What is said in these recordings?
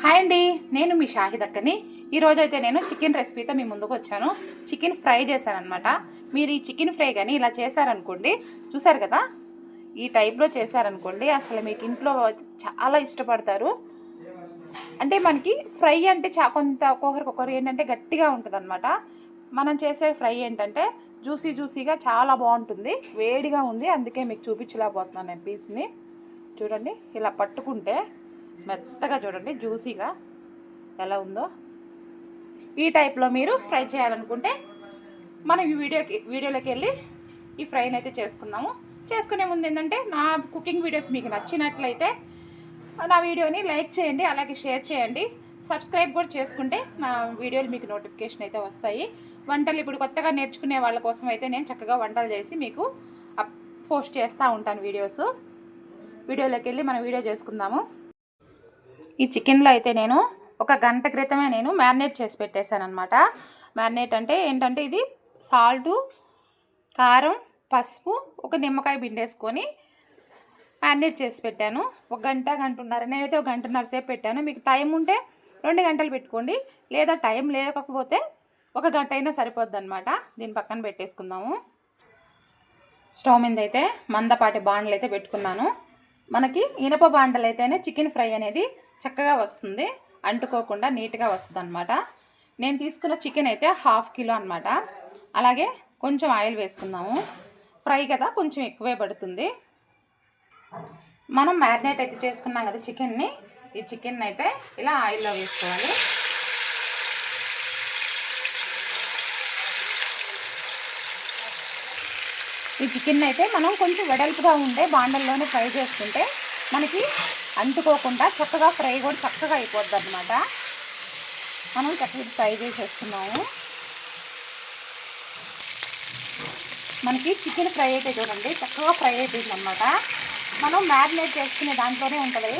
Hi అండి నేను మీ షాహిద్ అక్కని. ఈరోజు అయితే నేను చికెన్ రెసిపీతో మీ ముందుకు వచ్చాను. చికెన్ ఫ్రై చేశానమాట మీరు ఈ చికెన్ ఫ్రై కానీ ఇలా చేశారనుకోండి చూసారు కదా? ఈ టైప్లో చేశారనుకోండి అసలు మీకు ఇంట్లో చాలా ఇష్టపడతారు. అంటే మనకి ఫ్రై అంటే చా కొంత ఒక్కొక్కరికి ఏంటంటే గట్టిగా ఉంటుంది మనం చేసే ఫ్రై ఏంటంటే జ్యూసీ జ్యూసీగా చాలా బాగుంటుంది వేడిగా ఉంది అందుకే మీకు చూపించలేకపోతున్నాను నేను పీస్ని. చూడండి ఇలా పట్టుకుంటే మెత్తగా చూడండి జ్యూసీగా ఎలా ఉందో. ఈ టైప్లో మీరు ఫ్రై చేయాలనుకుంటే మనం ఈ వీడియోకి వీడియోలోకి వెళ్ళి ఈ ఫ్రైని అయితే చేసుకుందాము. చేసుకునే ముందు ఏంటంటే నా కుకింగ్ వీడియోస్ మీకు నచ్చినట్లయితే నా వీడియోని లైక్ చేయండి అలాగే షేర్ చేయండి. సబ్స్క్రైబ్ కూడా చేసుకుంటే నా వీడియోలు మీకు నోటిఫికేషన్ అయితే వస్తాయి. వంటలు ఇప్పుడు కొత్తగా నేర్చుకునే వాళ్ళ కోసం అయితే నేను చక్కగా వంటలు చేసి మీకు అప్ పోస్ట్ చేస్తూ ఉంటాను వీడియోస్. వీడియోలోకి వెళ్ళి మనం వీడియో చేసుకుందాము. ఈ చికెన్లో అయితే నేను ఒక గంట క్రితమే నేను మ్యారినేట్ చేసి పెట్టేశాను అనమాట మ్యారినేట్ అంటే ఏంటంటే ఇది సాల్టు కారం పసుపు ఒక నిమ్మకాయ పిండేసుకొని మ్యారినేట్ చేసి పెట్టాను. ఒక గంట గంటన్నర నేనైతే ఒక గంటన్నర సేపు పెట్టాను. మీకు టైం ఉంటే రెండు గంటలు పెట్టుకోండి. లేదా టైం లేకపోతే ఒక గంట అయినా సరిపోద్ది అనమాట దీని పక్కన పెట్టేసుకుందాము. స్టవ్ మీద అయితే మందపాటి బాండ్లు అయితే పెట్టుకున్నాను. మనకి ఇనప బాండలు అయితేనే చికెన్ ఫ్రై అనేది చక్కగా వస్తుంది. అంటుకోకుండా నీట్గా వస్తుంది అనమాట నేను తీసుకున్న చికెన్ అయితే హాఫ్ కిలో అనమాట అలాగే కొంచెం ఆయిల్ వేసుకుందాము. ఫ్రై కదా కొంచెం ఎక్కువే పడుతుంది. మనం మ్యారినేట్ అయితే చేసుకున్నాం కదా చికెన్ని. ఈ చికెన్ అయితే ఇలా ఆయిల్లో వేసుకోవాలి. ఈ చికెన్ అయితే మనం కొంచెం వెడల్పుగా ఉండే బాండల్లోనే ఫ్రై చేసుకుంటే మనకి అంటుకోకుండా చక్కగా ఫ్రై కూడా చక్కగా అయిపోద్ది అనమాట మనం చక్కగా ఫ్రై చేసేస్తున్నాము. మనకి చికెన్ ఫ్రై అయితే చూడండి చక్కగా ఫ్రై అయిపోయింది అనమాట మనం మ్యారినేట్ చేసుకునే దాంట్లోనే ఉంటుంది.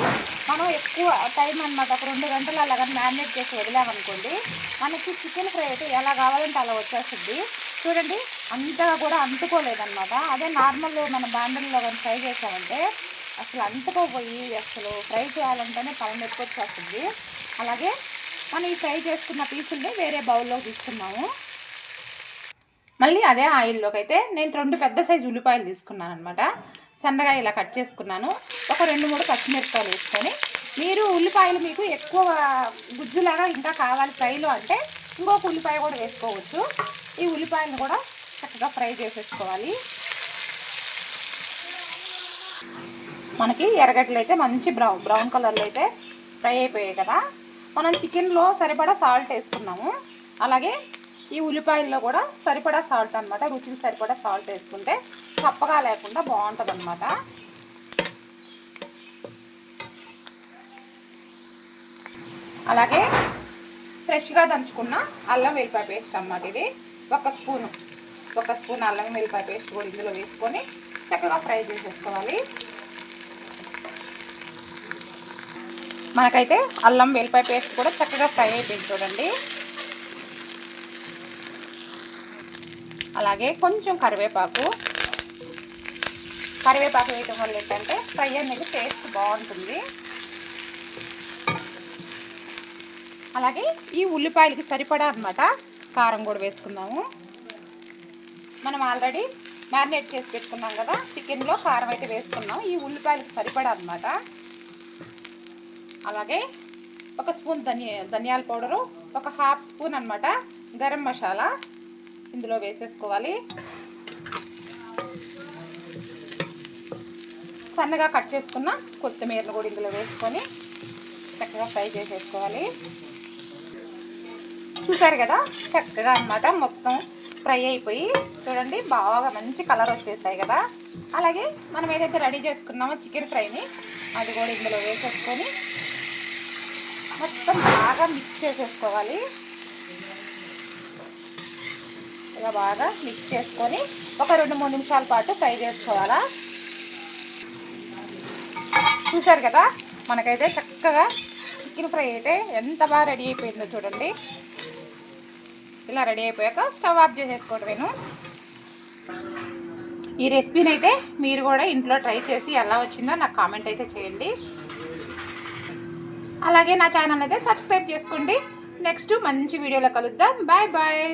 మనం ఎక్కువ టైం అనమాట ఒక రెండు గంటలు అలాగా మ్యారినేట్ చేసి వదిలామనుకోండి మనకి చికెన్ ఫ్రై అయితే ఎలా కావాలంటే అలా వచ్చేస్తుంది. చూడండి అంతగా కూడా అంటుకోలేదన్నమాట. అదే నార్మల్ మన బాండల్లో కానీ ఫ్రై చేసామంటే అసలు అంటుకోపోయి అసలు ఫ్రై చేయాలంటేనే పని ఎక్కువ వచ్చేస్తుంది. అలాగే మనం ఈ ఫ్రై చేసుకున్న పీసుల్ని వేరే బౌల్లో తీసుకున్నాము. మళ్ళీ అదే ఆయిల్లోకి అయితే నేను రెండు పెద్ద సైజు ఉల్లిపాయలు తీసుకున్నాను అనమాట సన్నగా ఇలా కట్ చేసుకున్నాను. ఒక రెండు మూడు పచ్చిమిరపకాయలు వేసుకొని మీరు ఉల్లిపాయలు మీకు ఎక్కువ గుజ్జులాగా ఇంకా కావాలి ఫ్రైలో అంటే ఇంకొక ఉల్లిపాయ కూడా వేసుకోవచ్చు. ఈ ఉల్లిపాయలను కూడా చక్కగా ఫ్రై చేసేసుకోవాలి. మనకి ఎర్రగడ్డలు అయితే మంచి బ్రౌన్ బ్రౌన్ కలర్లో అయితే ఫ్రై అయిపోయాయి కదా. మనం చికెన్లో సరిపడా సాల్ట్ వేసుకున్నాము. అలాగే ఈ ఉల్లిపాయల్లో కూడా సరిపడా సాల్ట్ అనమాట రుచికి సరిపడా సాల్ట్ వేసుకుంటే చప్పగా లేకుండా బాగుంటుంది అనమాట అలాగే ఫ్రెష్గా దంచుకున్న అల్లం వెల్లిపాయ పేస్ట్ అన్నమాట ఇది. ఒక స్పూను ఒక స్పూన్ అల్లం వెల్లిపాయ పేస్ట్ కూడా ఇందులో వేసుకొని చక్కగా ఫ్రై చేసేసుకోవాలి. మనకైతే అల్లం వెల్లిపాయ పేస్ట్ కూడా చక్కగా ఫ్రై అయిపోయింది చూడండి. అలాగే కొంచెం కరివేపాకు. కరివేపాకు వేయటం వల్ల ఏంటంటే ఫ్రై అనేది టేస్ట్ బాగుంటుంది. అలాగే ఈ ఉల్లిపాయలకి సరిపడా అనమాట కారం కూడా వేసుకుందాము. మనం ఆల్రెడీ మ్యారినేట్ చేసి పెట్టుకున్నాం కదా చికెన్లో కారం అయితే వేసుకున్నాం. ఈ ఉల్లిపాయలకు సరిపడా అనమాట అలాగే ఒక స్పూన్ ధనియా ధనియాల పౌడరు ఒక హాఫ్ స్పూన్ అనమాట గరం మసాలా ఇందులో వేసేసుకోవాలి. సన్నగా కట్ చేసుకున్న కొత్తిమీరను కూడా ఇందులో వేసుకొని చక్కగా ఫ్రై చేసేసుకోవాలి. చూసారు కదా? చక్కగా అన్నమాట. మొత్తం ఫ్రై అయిపోయి చూడండి బాగా మంచి కలర్ వచ్చేసాయి కదా? అలాగే మనం ఏదైతే రెడీ చేసుకున్నామో చికెన్ ఫ్రైని అది కూడా ఇందులో వేసేసుకొని మొత్తం బాగా మిక్స్ చేసేసుకోవాలి. ఇలా బాగా మిక్స్ చేసుకొని ఒక రెండు మూడు నిమిషాల పాటు ఫ్రై చేసుకోవాలా? చూసారు కదా? మనకైతే చక్కగా చికెన్ ఫ్రై అయితే ఎంత బాగా రెడీ అయిపోయిందో చూడండి. ఇలా రెడీ అయిపోయాక స్టవ్ ఆఫ్ చేసేసుకోవడమేను. ఈ రెసిపీని అయితే మీరు కూడా ఇంట్లో ట్రై చేసి ఎలా వచ్చిందో నాకు కామెంట్ అయితే చేయండి. అలాగే నా ఛానల్ అయితే సబ్స్క్రైబ్ చేసుకోండి. నెక్స్ట్ మంచి వీడియోలో కలుద్దాం. Bye bye.